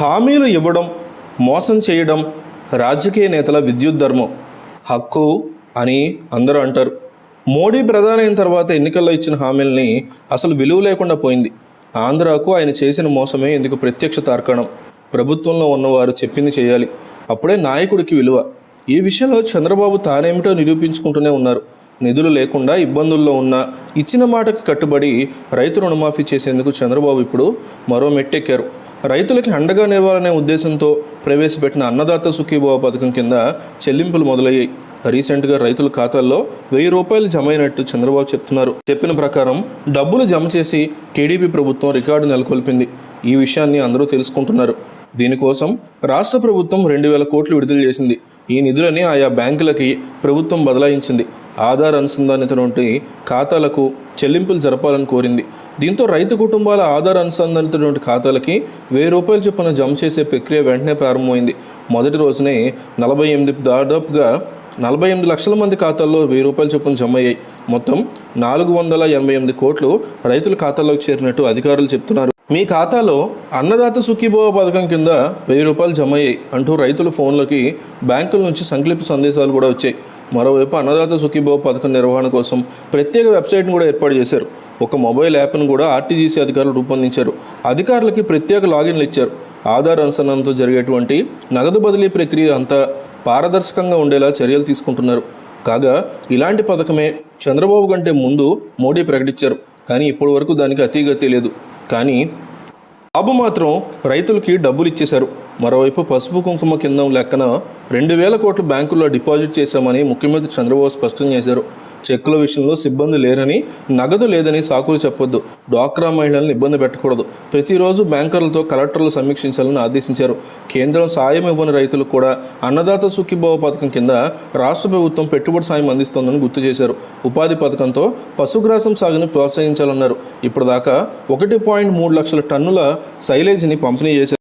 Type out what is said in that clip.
హామీలు ఇవ్వడం మోసం చేయడం రాజకీయ నేతల విద్యుత్ ధర్మం. హక్కు అని అందరూ అంటారు. మోడీ ప్రధాని అయిన తర్వాత ఎన్నికల్లో ఇచ్చిన హామీలని అసలు విలువ లేకుండా పోయింది. ఆంధ్రాకు ఆయన చేసిన మోసమే ఇందుకు ప్రత్యక్ష తార్కాణం. ప్రభుత్వంలో ఉన్నవారు చెప్పింది చేయాలి. అప్పుడే నాయకుడికి విలువ. ఈ విషయంలో చంద్రబాబు తానేమిటో నిరూపించుకుంటూనే ఉన్నారు. నిధులు లేకుండా ఇబ్బందుల్లో ఉన్న ఇచ్చిన మాటకు కట్టుబడి రైతు రుణమాఫీ చేసేందుకు చంద్రబాబు ఇప్పుడు మరో మెట్టెక్కారు. రైతులకి అండగా నిలవాలనే ఉద్దేశంతో ప్రవేశపెట్టిన అన్నదాత సుఖీభావ పథకం కింద చెల్లింపులు మొదలయ్యాయి. రీసెంట్గా రైతుల ఖాతాల్లో వెయ్యి రూపాయలు జమ అయినట్టు చంద్రబాబు చెప్తున్నారు. చెప్పిన ప్రకారం డబ్బులు జమ చేసి టీడీపీ ప్రభుత్వం రికార్డు నెలకొల్పింది. ఈ విషయాన్ని అందరూ తెలుసుకుంటున్నారు. దీనికోసం రాష్ట్ర ప్రభుత్వం రెండు వేల కోట్లు విడుదల చేసింది. ఈ నిధులని ఆయా బ్యాంకులకి ప్రభుత్వం బదలాయించింది. ఆధార్ అనుసంధానితటువంటి ఖాతాలకు చెల్లింపులు జరపాలని కోరింది. దీంతో రైతు కుటుంబాల ఆధార్ అనుసంధానితటువంటి ఖాతాలకి వెయ్యి రూపాయలు చొప్పున జమ చేసే ప్రక్రియ వెంటనే ప్రారంభమైంది. మొదటి రోజునే నలభై ఎనిమిది దాదాపుగా నలభై ఎనిమిది లక్షల మంది ఖాతాల్లో వెయ్యి రూపాయల చొప్పున జమ అయ్యాయి. మొత్తం నాలుగు వందల ఎనభై ఎనిమిది కోట్లు రైతుల ఖాతాల్లోకి చేరినట్టు అధికారులు చెప్తున్నారు. మీ ఖాతాలో అన్నదాత సుఖీభవ పథకం కింద వెయ్యి రూపాయలు జమ అయ్యాయి అంటూ రైతుల ఫోన్లకి బ్యాంకుల నుంచి సంక్లిప్త సందేశాలు కూడా వచ్చాయి. మరోవైపు అన్నదాత సుఖీభవ పథకం నిర్వహణ కోసం ప్రత్యేక వెబ్సైట్ను కూడా ఏర్పాటు చేశారు. ఒక మొబైల్ యాప్ను కూడా ఆర్టీజీసీ అధికారులు రూపొందించారు. అధికారులకి ప్రత్యేక లాగిన్లు ఇచ్చారు. ఆధార్ అనుసంధానంతో జరిగేటువంటి నగదు బదిలీ ప్రక్రియ అంతా పారదర్శకంగా ఉండేలా చర్యలు తీసుకుంటున్నారు. కాగా ఇలాంటి పథకమే చంద్రబాబు కంటే ముందు మోడీ ప్రకటించారు. కానీ ఇప్పటి వరకు దానికి అతీగతి లేదు. కానీ బాబు మాత్రం రైతులకి డబ్బులు ఇచ్చేశారు. మరోవైపు పసుపు కుంకుమ కింద లెక్కన రెండు వేల కోట్లు బ్యాంకుల్లో డిపాజిట్ చేశామని ముఖ్యమంత్రి చంద్రబాబు స్పష్టం చేశారు. చెక్కుల విషయంలో సిబ్బంది లేరని నగదు లేదని సాకులు చెప్పొద్దు. డ్వాక్రా మహిళలను ఇబ్బంది పెట్టకూడదు. ప్రతిరోజు బ్యాంకర్లతో కలెక్టర్లు సమీక్షించాలని ఆదేశించారు. కేంద్రం సాయం ఇవ్వని రైతులు కూడా అన్నదాత సుఖీభావ పథకం కింద రాష్ట్ర ప్రభుత్వం పెట్టుబడి సాయం అందిస్తోందని గుర్తు చేశారు. ఉపాధి పథకంతో పశుగ్రాసం సాగుని ప్రోత్సహించాలన్నారు. ఇప్పటిదాకా ఒకటి పాయింట్ మూడు లక్షల టన్నుల సైలేజ్ని పంపిణీ చేశారు.